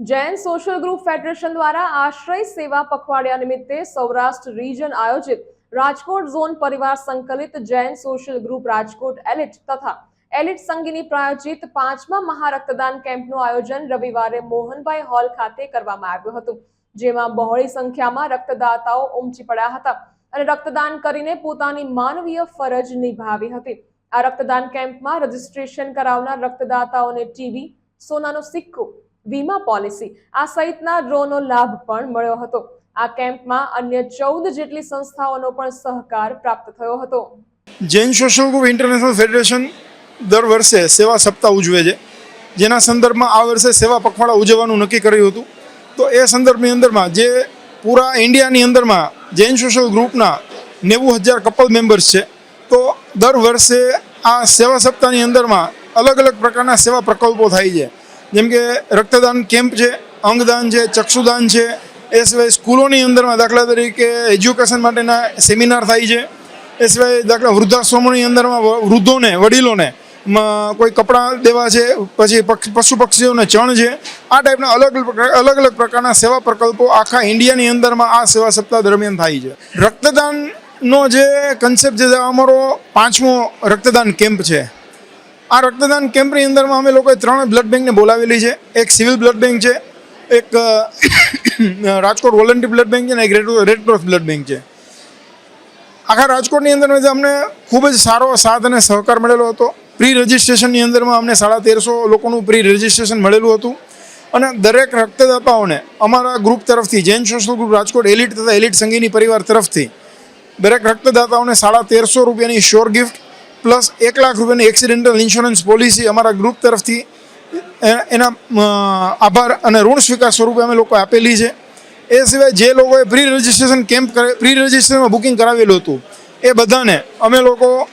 Jain social group federation દ્વારા આશ્રય સેવા પખવાડિયા નિમિત્તે સૌરાષ્ટ્ર રીજન આયોજિત રાજકોટ ઝોન પરિવાર સંકલિત Jain social group Rajkot elite તથા એલિટ સંઘની પ્રાયોજિત પાંચમા મહારક્તદાન કેમ્પનું આયોજન રવિવારે મોહનભાઈ હોલ ખાતે કરવામાં આવ્યું હતું, જેમાં બહોળી સંખ્યામાં રક્તદાતાઓ ઉમટી પડ્યા હતા અને રક્તદાન કરીને પોતાની માનવીય ફરજ નિભાવી હતી. આ રક્તદાન કેમ્પમાં રજીસ્ટ્રેશન કરાવનાર રક્તદાતાઓને ટીવી, સોનાનો સિક્કો વીમા પોલિસી. આ સહિતના ડ્રોનો લાભ પણ મળ્યો હતો. આ કેમ્પમાં અન્ય ચૌદ જેટલી સંસ્થાઓનો પણ સહકાર પ્રાપ્ત થયો હતો. Jain social group international federation દર વર્ષે સેવા સપ્તાહ ઉજવે છે. જેના સંદર્ભમાં આ વર્ષે સેવા પખવાડા ઉજવવાનું નક્કી કર્યું હતું. તો એ સંદર્ભની અંદરમાં જે પૂરા ઇન્ડિયાની અંદરમાં જૈન સોશિયલ ગ્રુપના નેવું હજાર કપલ મેમ્બર્સ છે. તો દર વર્ષે આ સેવા સપ્તાહની અંદરમાં અલગ અલગ પ્રકારના સેવા પ્રકલ્પો થાય છે. જેમ કે રક્તદાન કેમ્પ છે, અંગદાન છે, ચક્ષુદાન છે, એ સિવાય સ્કૂલોની અંદરમાં દાખલા તરીકે એજ્યુકેશન માટેના સેમિનાર થાય છે. એ સિવાય દાખલા વૃદ્ધાશ્રમોની અંદરમાં વૃદ્ધોને, વડીલોને કોઈ કપડાં દેવા છે, પછી પશુ પક્ષીઓને ચણ છે, આ ટાઈપના અલગ અલગ અલગ પ્રકારના સેવા પ્રકલ્પો આખા ઇન્ડિયાની અંદરમાં આ સેવા સપ્તાહ દરમિયાન થાય છે. રક્તદાનનો જે કન્સેપ્ટ તે અમારો પાંચમો રક્તદાન કેમ્પ છે આ રક્તદાન કેમ્પની અંદરમાં અમે લોકોએ ત્રણ બ્લડ બેંકને બોલાવેલી છે. એક સિવિલ બ્લડ બેંક છે, એક રાજકોટ વોલન્ટરી બ્લડ બેંક છે અને એક red red cross blood bank છે. આખા રાજકોટની અંદર અમને ખૂબ જ સારો સાથ અને સહકાર મળેલો હતો. પ્રી રજિસ્ટ્રેશનની અંદરમાં અમને સાડા તેરસો લોકોનું પ્રી રજિસ્ટ્રેશન મળેલું હતું. અને દરેક રક્તદાતાઓને અમારા ગ્રુપ તરફથી, Jain social group, Rajkot elite તથા એલિટ સંગીની પરિવાર તરફથી દરેક રક્તદાતાઓને સાડા તેરસો રૂપિયાની શ્યોર ગિફ્ટ પ્લસ એક લાખ રૂપિયાની એક્સિડેન્ટલ ઇન્સ્યોરન્સ પોલિસી અમારા ગ્રુપ તરફથી એના આભાર અને ઋણ સ્વીકાર સ્વરૂપે અમે લોકો આપેલી છે. એ સિવાય જે લોકોએ પ્રી રજિસ્ટ્રેશન કેમ્પ કરે પ્રી રજિસ્ટ્રેશનમાં બુકિંગ કરાવેલું હતું, એ બધાને અમે લોકો